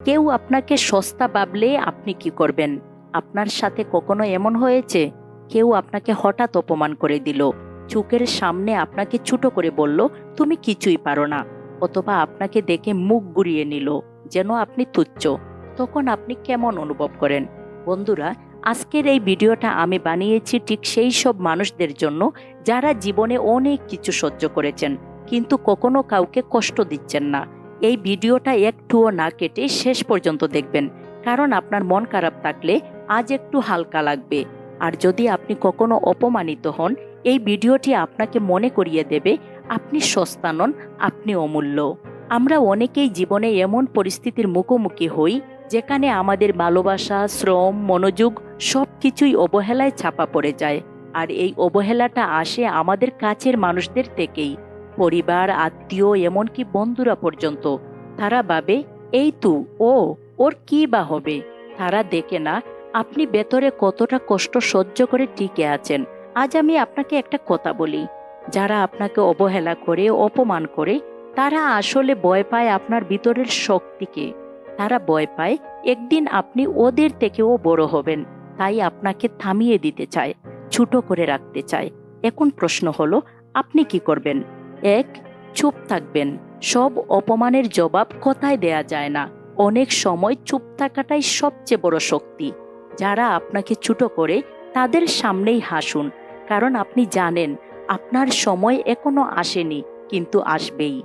কেউ আপনাকে সস্তা ভাবলে আপনি কি করবেন? আপনার সাথে কখনো এমন হয়েছে? কেউ আপনাকে হঠাৎ অপমান করে দিল। চোখের সামনে আপনাকে ছোট করে বলল, তুমি কিছুই পারো না। অথবা আপনাকে দেখে মুখ গুড়িয়ে নিল, যেন আপনি তুচ্ছ। তখন আপনি কেমন অনুভব করেন? বন্ধুরা, আজকের এই ভিডিওটা আমি বানিয়েছি ঠিক সেই সব মানুষদের জন্য যারা জীবনে অনেক কিছু সহ্য করেছেন, কিন্তু কখনো কাউকে কষ্ট দিচ্ছেন না। এই ভিডিওটা একটুও না কেটে শেষ পর্যন্ত দেখবেন, কারণ আপনার মন খারাপ থাকলে আজ একটু হালকা লাগবে। আর যদি আপনি কখনো অপমানিত হন, এই ভিডিওটি আপনাকে মনে করিয়ে দেবে, আপনি সস্তা নন, আপনি অমূল্য। আমরা অনেকেই জীবনে এমন পরিস্থিতির মুখোমুখি হই, যেখানে আমাদের ভালোবাসা, শ্রম, মনোযোগ সব কিছুই অবহেলায় ছাপা পড়ে যায়। আর এই অবহেলাটা আসে আমাদের কাছের মানুষদের থেকেই। পরিবার, আত্মীয়, এমনকি বন্ধুরা পর্যন্ত। তারা ভাবে, এই তু, ও, ওর কি বা হবে? তারা দেখে না, আপনি ভেতরে কতটা কষ্ট সহ্য করে টিকে আছেন। আজ আমি আপনাকে একটা কথা বলি। যারা আপনাকে অবহেলা করে, অপমান করে, তারা আসলে ভয় পায় আপনার ভিতরের শক্তিকে। তারা ভয় পায়, একদিন আপনি ওদের থেকেও বড় হবেন, তাই আপনাকে থামিয়ে দিতে চায়, ছোট করে রাখতে চায়। এখন প্রশ্ন হলো, আপনি কি করবেন? এক, চুপ থাকবেন। সব অপমানের জবাব কথায় দেয়া যায় না। অনেক সময় চুপ থাকাটাই সবচেয়ে বড় শক্তি। যারা আপনাকে ছোট করে, তাদের সামনেই হাসুন। কারণ আপনি জানেন, আপনার সময় এখনও আসেনি, কিন্তু আসবেই।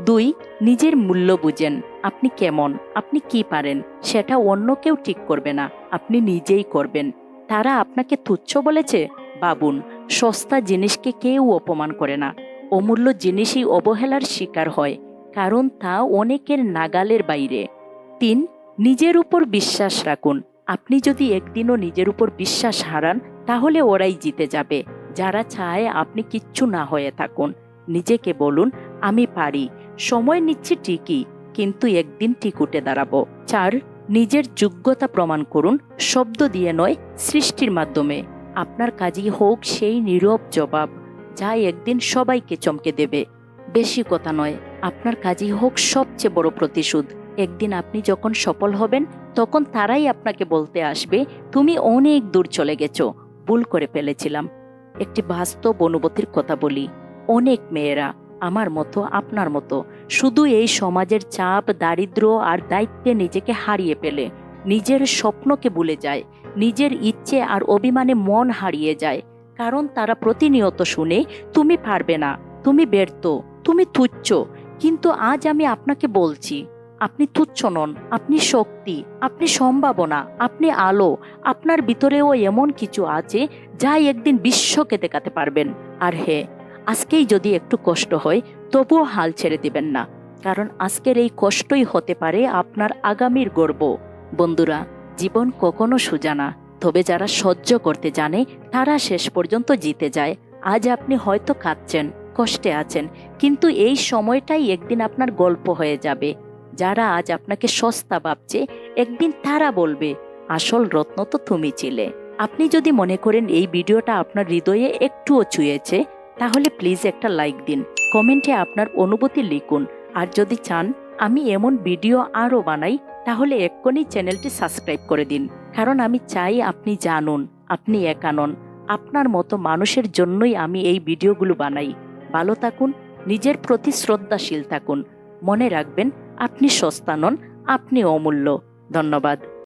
দুই, নিজের মূল্য বুঝেন। আপনি কেমন? আপনি কি পারেন? সেটা অন্য কেউ ঠিক করবে না। আপনি নিজেই করবেন। তারা আপনাকে তুচ্ছ বলেছে? বাবুন সস্তা জিনিসকে কেউ অপমান করে না। অমূল্য জিনিসই অবহেলার শিকার হয়, কারণ তা অনেকের নাগালের বাইরে। তিন, নিজের উপর বিশ্বাস রাখুন। আপনি যদি একদিনও নিজের উপর বিশ্বাস হারান, তাহলে ওরাই জিতে যাবে। যারা চায় আপনি কিচ্ছু না হয়ে থাকুন। নিজেকে বলুন, আমি পারি। সময় নিচ্ছি ঠিকই, কিন্তু একদিন ঠিক উঠে দাঁড়াবো। চার, নিজের যোগ্যতা প্রমাণ করুন। শব্দ দিয়ে নয়, সৃষ্টির মাধ্যমে। আপনার কাজই হোক সেই নীরব জবাব। যা একদিন সবাইকে চমকে দেবে। বেশি কথা নয়, আপনার কাজই হোক সবচেয়ে বড় প্রতিশোধ। একদিন আপনি যখন সফল হবেন, তখন তারাই আপনাকে বলতে আসবে, তুমি অনেক দূর চলে গেছো। ভুল করে ফেলেছিলাম। একটি বাস্তব অনুভূতির কথা বলি। অনেক মেয়েরা, আমার মতো, আপনার মতো, শুধু এই সমাজের চাপ দারিদ্র আর দায়িত্বে নিজেকে হারিয়ে ফেলে। নিজের স্বপ্নকে ভুলে যায়, নিজের ইচ্ছে আর অভিমানে মন হারিয়ে যায়। কারণ তারা প্রতিনিয়ত শুনে, তুমি পারবে না, তুমি ব্যর্থ, তুমি তুচ্ছ, কিন্তু আজ আমি আপনাকে বলছি, আপনি তুচ্ছ নন, আপনি শক্তি, আপনি সম্ভাবনা, আপনি আলো, আপনার ভিতরেও এমন কিছু আছে যা একদিন বিশ্বকে দেখাতে পারবেন। আর হে, আজকেই যদি একটু কষ্ট হয়, তবুও হাল ছেড়ে দিবেন না, কারণ আজকের এই কষ্টই হতে পারে আপনার আগামীর গর্ব। বন্ধুরা, জীবন কখনো সোজা না। তবে যারা সহ্য করতে জানে, তারা শেষ পর্যন্ত জিতে যায়। আজ আপনি হয়তো কাঁদছেন, কষ্টে আছেন, কিন্তু এই সময়টাই একদিন আপনার গল্প হয়ে যাবে। যারা আজ আপনাকে সস্তা ভাবছে, একদিন তারা বলবে, আসল রত্ন তো তুমি ছিলে। আপনি যদি মনে করেন এই ভিডিওটা আপনার হৃদয়ে একটুও ছুঁয়েছে, তাহলে প্লিজ একটা লাইক দিন, কমেন্টে আপনার অনুভূতি লিখুন। আর যদি চান, আমি এমন ভিডিও আরও বানাই, তাহলে এক্ষুনি চ্যানেলটি সাবস্ক্রাইব করে দিন। কারণ আমি চাই আপনি জানুন, আপনি একা নন। আপনার মতো মানুষের জন্যই আমি এই ভিডিওগুলো বানাই। ভালো থাকুন, নিজের প্রতি শ্রদ্ধাশীল থাকুন। মনে রাখবেন, আপনি সস্তা নন, আপনি অমূল্য। ধন্যবাদ।